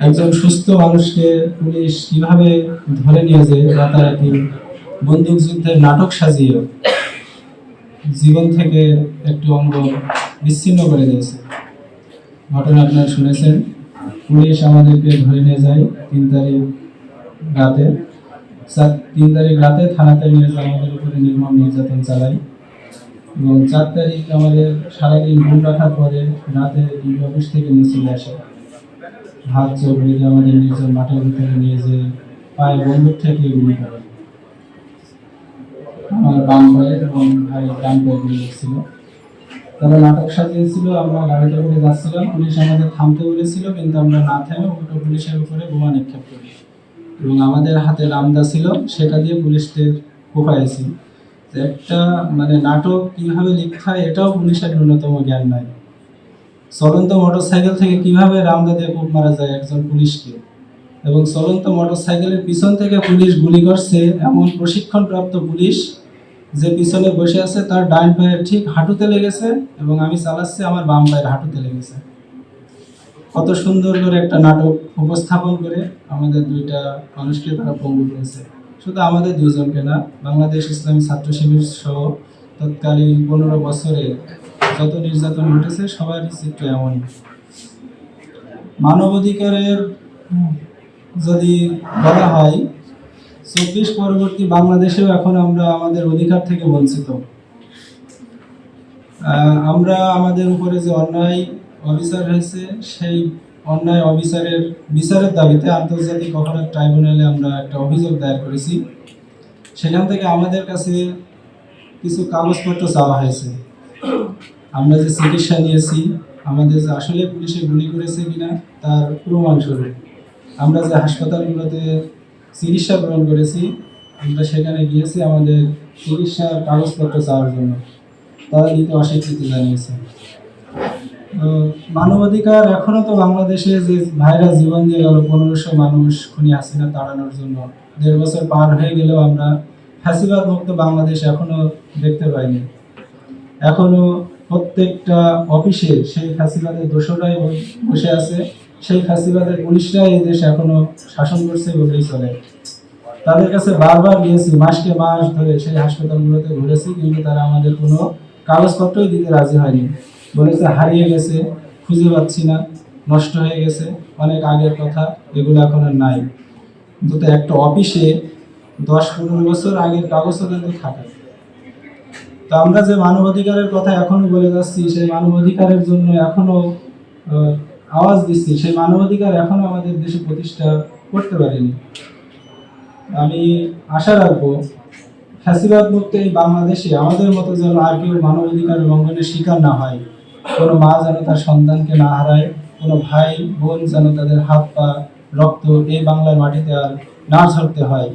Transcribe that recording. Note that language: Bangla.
একজন সুস্থ মানুষকে পুলিশ কীভাবে ধরে নিয়ে যায় রাতারাতি বন্দুক যুদ্ধের নাটক সাজিয়ে জীবন থেকে একটু অঙ্গ বিচ্ছিন্ন করে দিয়েছে? ঘটনা আপনারা শুনেছেন। পুলিশ আমাদেরকে ধরে নিয়ে যায় তিন তারিখ রাতে। চার- তিন তারিখ রাতে থানাতে নিয়ে যায়, আমাদের উপরে নির্মম নির্যাতন চালায়। এবং চার তারিখ আমাদের সারাদিন ঘুম রাখার পরে রাতে অফিস থেকে চলে আসে। হাত চোখ আমাদের মাঠের ভিতরে নিয়ে যে বন্দুক থেকে গুলি করে আমার বাম এবং ভাই ডান পায়ে গুলি লেগেছিল তারা নাটক সাজিয়েছিল, আমরা গাড়িতে করে যাচ্ছিলাম। পুলিশ আমাদের থামতে বলেছিল, কিন্তু আমরা না থেমে পুলিশের উপরে বোমা নিক্ষেপ করি। এবং আমাদের হাতে রামদা ছিল, সেটা দিয়ে পুলিশদের তো একটা মানে নাটক কীভাবে লিখতে হয়, এটাও পুলিশের ন্যূনতম জ্ঞান নাই। চলন্ত মোটরসাইকেল থেকে কীভাবে রামদা দিয়ে কূপ মারা যায় একজন পুলিশকে? এবং চলন্ত মোটরসাইকেলের পিছন থেকে পুলিশ গুলি করছে এমন প্রশিক্ষণপ্রাপ্ত পুলিশ যে পিছনে বসে আছে, তার ডান পায়ের ঠিক হাঁটুতে লেগেছে এবং আমি চালাচ্ছি আমার বাম পায়ের হাঁটুতে লেগেছে। কত সুন্দর করে একটা নাটক উপস্থাপন করে আমাদের দুইটা মানুষকে তারা পঙ্গু করেছে। শুধু আমাদের দুইজনকে না, বাংলাদেশ ইসলামী ছাত্র শিবির সহ তৎকালীন পনেরো বছরে যত নির্যাতন ঘটেছে, সবারই চিত্র এমনই মানবাধিকারের যদি বলা হয়, চব্বিশ পরবর্তী বাংলাদেশেও এখন আমরা আমাদের অধিকার থেকে বঞ্চিত। আমরা আমাদের উপরে যে অন্যায় অবিচার হয়েছে, সেই অন্যায় অবিচারের বিচারের দাবিতে আন্তর্জাতিক অপরাধ ট্রাইব্যুনালে আমরা একটা অভিযোগ দায়ের করেছি। সেখান থেকে আমাদের কাছে কিছু কাগজপত্র চাওয়া হয়েছে। আমরা যে চিকিৎসা নিয়েছি আমাদের যে আসলে পুলিশে গুলি করেছে কিনা, তার প্রমাণস্বরূপ আমরা যে হাসপাতালগুলোতে চিকিৎসা গ্রহণ করেছি, আমরা সেখানে গিয়েছি আমাদের চিকিৎসার কাগজপত্র চাওয়ার জন্য। তারা দিতে অস্বীকৃতি জানিয়েছে। মানবাধিকার এখনও তো বাংলাদেশে যে ভাইরাস জীবন দিয়ে গেল, পনেরোশো মানুষ খুনি হাসিনা তাড়ানোর জন্য। দেড় বছর পার হয়ে গেলেও আমরা ফ্যাসিবাদ মুক্ত বাংলাদেশ এখনও দেখতে পাইনি। এখনও প্রত্যেকটা অফিসে সেই ফ্যাসিবাদের দোষরাই বসে আছে। সেই ফ্যাসিবাদের পুলিশরাই এই দেশ এখনও শাসন করছে বলেই চলে। তাদের কাছে বারবার গিয়েছি, মাসকে মাস ধরে সেই হাসপাতালগুলোতে ঘুরেছি, কিন্তু তারা আমাদের কোনো কাগজপত্রই দিতে রাজি হয়নি। বলেছে, হারিয়ে গেছে, খুঁজে পাচ্ছি না, নষ্ট হয়ে গেছে, অনেক আগের কথা, এগুলো এখন আর নাই। কিন্তু একটা অফিসে দশ পনেরো বছর আগের কাগজও কিন্তু থাকে। তো আমরা যে মানবাধিকারের কথা এখনও বলে যাচ্ছি, সেই মানবাধিকারের জন্য এখনও আওয়াজ দিচ্ছি। সেই মানবাধিকার এখনও আমাদের দেশে প্রতিষ্ঠা করতে পারেনি। আমি আশা রাখব, ফ্যাসিবাদ মুক্ত এই বাংলাদেশে আমাদের মতো যেন আর কেউ মানবাধিকার লঙ্ঘনের শিকার না হয়। কোনো মা যেন তার সন্তানকে না হারায়, কোনো ভাই, বোন যেন তাদের হাত পা রক্ত এই বাংলার মাটিতে আর না ঝরতে হয়।